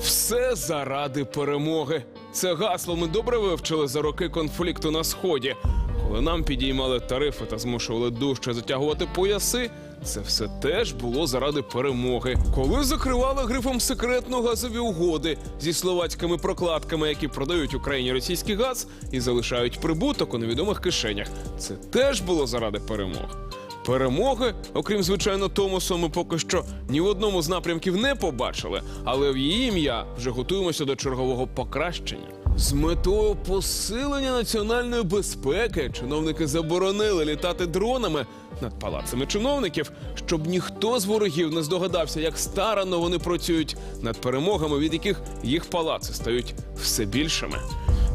Все заради перемоги. Це гасло ми добре вивчили за роки конфлікту на сході. Коли нам підіймали тарифи та змушували дужче затягувати пояси, це все теж було заради перемоги. Коли закривали грифом секретно газові угоди зі словацькими прокладками, які продають Україні російський газ і залишають прибуток у невідомих кишенях, це теж було заради перемог. Перемоги, окрім звичайно, Томосу, ми поки що ні в одному з напрямків не побачили, але в її ім'я вже готуємося до чергового покращення. З метою посилення національної безпеки чиновники заборонили літати дронами над палацами чиновників, щоб ніхто з ворогів не здогадався, як старанно вони працюють над перемогами, від яких їх палаци стають все більшими.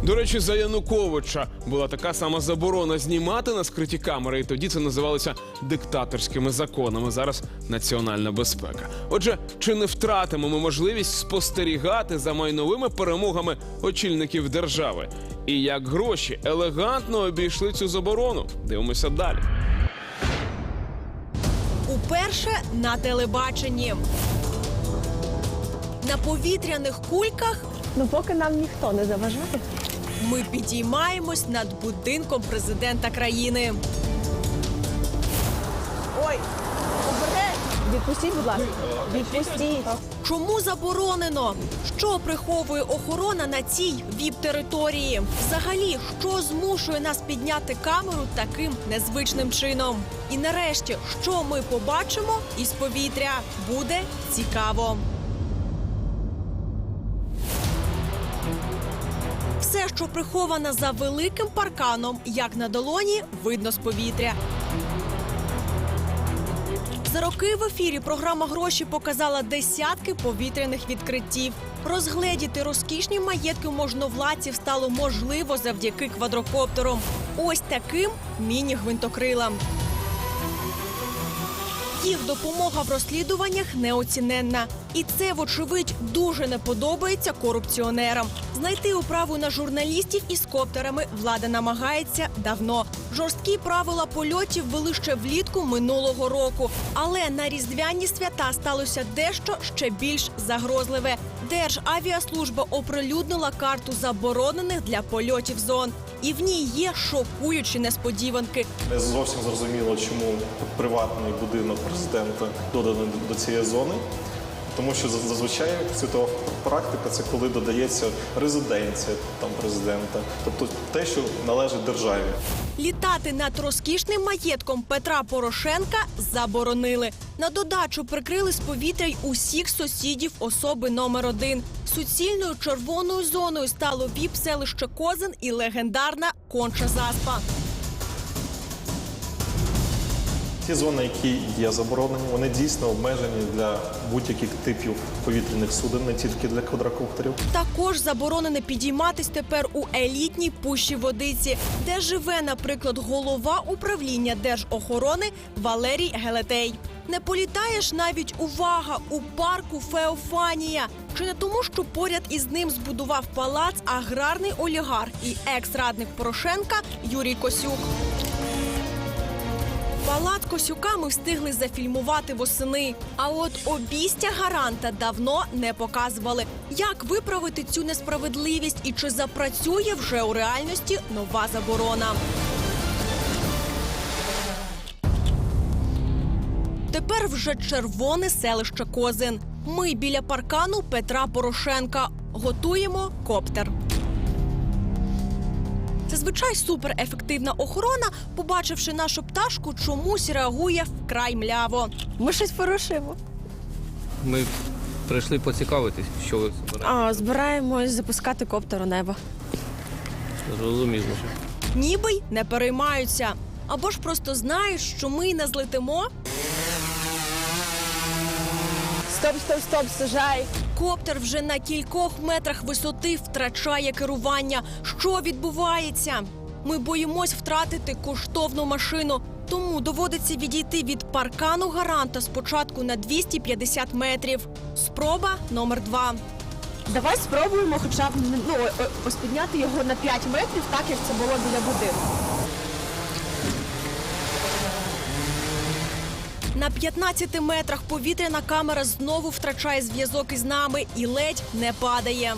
До речі, за Януковича була така сама заборона знімати на скриті камери, і тоді це називалося диктаторськими законами. Зараз національна безпека. Отже, чи не втратимо ми можливість спостерігати за майновими перемогами очільників держави? І як гроші елегантно обійшли цю заборону? Дивимося далі. Уперше на телебаченні. На повітряних кульках Ну, поки нам ніхто не заважає. Ми підіймаємось над будинком президента країни. Ой! Відпустіть, будь ласка. Відпустіть. Чому заборонено? Що приховує охорона на цій віп-території? Взагалі, що змушує нас підняти камеру таким незвичним чином? І нарешті, що ми побачимо із повітря, буде цікаво. Все, що приховано за великим парканом, як на долоні, видно з повітря. За роки в ефірі програма гроші показала десятки повітряних відкриттів. Розгледіти розкішні маєтки можновладців стало можливо завдяки квадрокоптерам. Ось таким міні-гвинтокрилам. Їх допомога в розслідуваннях неоціненна. І це, вочевидь, дуже не подобається корупціонерам. Знайти управу на журналістів із коптерами влада намагається давно. Жорсткі правила польотів вели ще влітку минулого року. Але на різдвяні свята сталося дещо ще більш загрозливе. Державіаслужба оприлюднила карту заборонених для польотів зон. І в ній є шокуючі несподіванки. Не зовсім зрозуміло, чому приватний будинок президента доданий до цієї зони. Тому що зазвичай світова практика це коли додається резиденція там президента, тобто те, що належить державі. Літати над розкішним маєтком Петра Порошенка заборонили. На додачу прикрили з повітря й усіх сусідів особи номер один. Суцільною червоною зоною стало віп селище Козин і легендарна конча заспа. Ті зони, які є заборонені, вони дійсно обмежені для будь-яких типів повітряних суден, не тільки для квадрокоптерів. Також заборонено підійматись тепер у елітній пущі водиці, де живе, наприклад, голова управління держохорони Валерій Гелетей. Не політаєш навіть увага у парку Феофанія. Чи не тому, що поряд із ним збудував палац аграрний олігарх і екс-радник Порошенка Юрій Косюк. Палац Косюка ми встигли зафільмувати восени. А от обійстя гаранта давно не показували. Як виправити цю несправедливість і чи запрацює вже у реальності нова заборона? Тепер вже червоне селище Козин. Ми біля паркану Петра Порошенка готуємо коптер. Зазвичай суперефективна охорона, побачивши нашу пташку, чомусь реагує вкрай мляво. Ми щось порушимо. Ми прийшли поцікавитись, що ви збираєте. А, збираємось запускати коптер у небо. Зрозуміло. Ніби й не переймаються. Або ж просто знають, що ми й не злетимо. Стоп, стоп, стоп, сажай. Коптер вже на кількох метрах висоти втрачає керування. Що відбувається? Ми боїмось втратити коштовну машину, тому доводиться відійти від паркану гаранта спочатку на 250 метрів. Спроба номер два. Давай спробуємо хоча б ну, ось підняти його на 5 метрів, так як це було біля будинку. На 15 метрах повітряна камера знову втрачає зв'язок із нами і ледь не падає.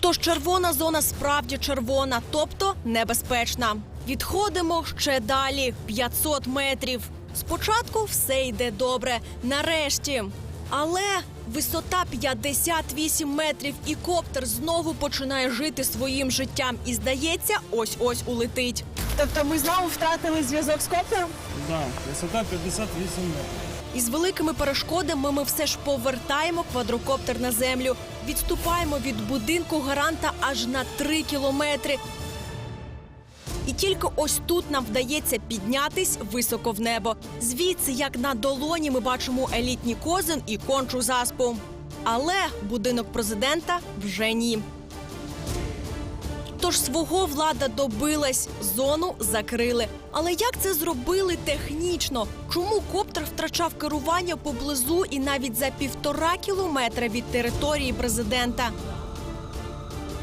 Тож червона зона справді червона, тобто небезпечна. Відходимо ще далі 500 метрів. Спочатку все йде добре. Нарешті. Але висота 58 метрів і коптер знову починає жити своїм життям. І здається, ось ось улетить. Тобто ми знову втратили зв'язок з коптером? Да, висота 58 метрів. Із великими перешкодами ми все ж повертаємо квадрокоптер на землю. Відступаємо від будинку гаранта аж на 3 кілометри. І тільки ось тут нам вдається піднятись високо в небо. Звідси, як на долоні, ми бачимо елітні козин і кончу заспу. Але будинок президента вже ні. Тож свого влада добилась, зону закрили. Але як це зробили технічно? Чому коптер втрачав керування поблизу і навіть за півтора кілометра від території президента?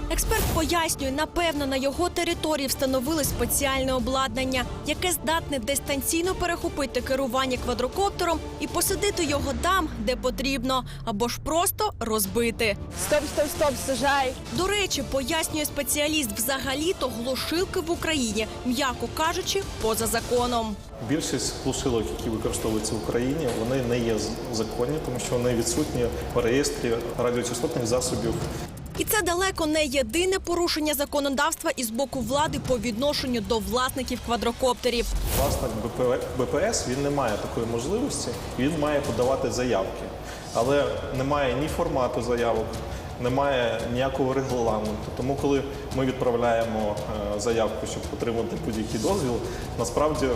Експерт пояснює, напевно, на його території встановили спеціальне обладнання, яке здатне дистанційно перехопити керування квадрокоптером і посадити його там, де потрібно, або ж просто розбити. Стоп, стоп, стоп, сажай. До речі, пояснює спеціаліст, взагалі-то глушилки в Україні, м'яко кажучи, поза законом. Більшість глушилок, які використовуються в Україні, вони не є з- законні, тому що вони відсутні в реєстрі радіочастотних засобів І це далеко не єдине порушення законодавства із боку влади по відношенню до власників квадрокоптерів. Власник БП- БПС він не має такої можливості, він має подавати заявки, але немає ні формату заявок, немає ніякого регламенту. Тому, коли ми відправляємо е, заявку, щоб отримати будь-який дозвіл, насправді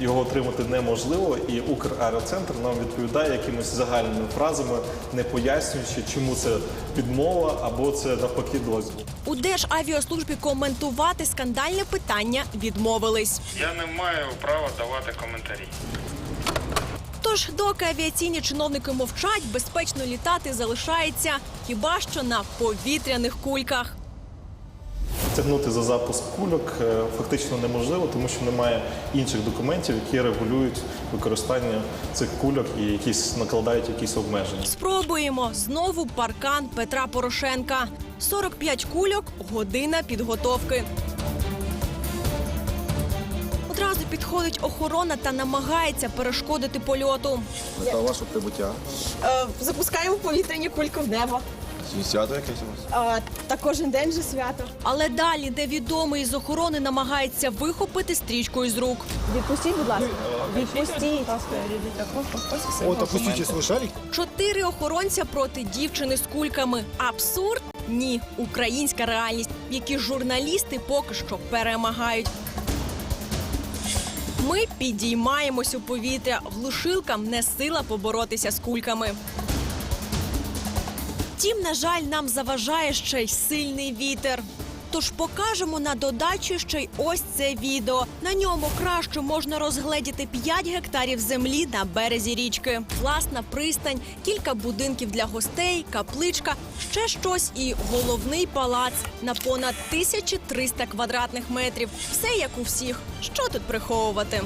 його отримати неможливо, і Украероцентр нам відповідає якимись загальними фразами, не пояснюючи, чому це відмова або це навпаки дозвіл. У Державіаслужбі коментувати скандальне питання відмовились. Я не маю права давати коментарі. Тож, доки авіаційні чиновники мовчать, безпечно літати залишається хіба що на повітряних кульках. Тягнути за запуск кульок е, фактично неможливо, тому що немає інших документів, які регулюють використання цих кульок і якісь накладають якісь обмеження. Спробуємо знову паркан Петра Порошенка. 45 кульок, година підготовки. Одразу підходить охорона та намагається перешкодити польоту. Мета вашого прибуття. Е, запускаємо повітряні кульки в небо. Свято якесь у вас? Е, та кожен день же свято. Але далі невідомий з охорони намагається вихопити стрічку із рук. Відпустіть, будь ласка. Відпустіть. От, опустите свой шарик. Чотири охоронця проти дівчини з кульками. Абсурд? Ні, українська реальність, в якій журналісти поки що перемагають. Ми підіймаємось у повітря. Глушилкам не сила поборотися з кульками. Втім, на жаль, нам заважає ще й сильний вітер. Тож покажемо на додачу ще й ось це відео. На ньому краще можна розгледіти 5 гектарів землі на березі річки. Власна пристань, кілька будинків для гостей, капличка, ще щось і головний палац на понад 1300 квадратних метрів. Все як у всіх. Що тут приховувати?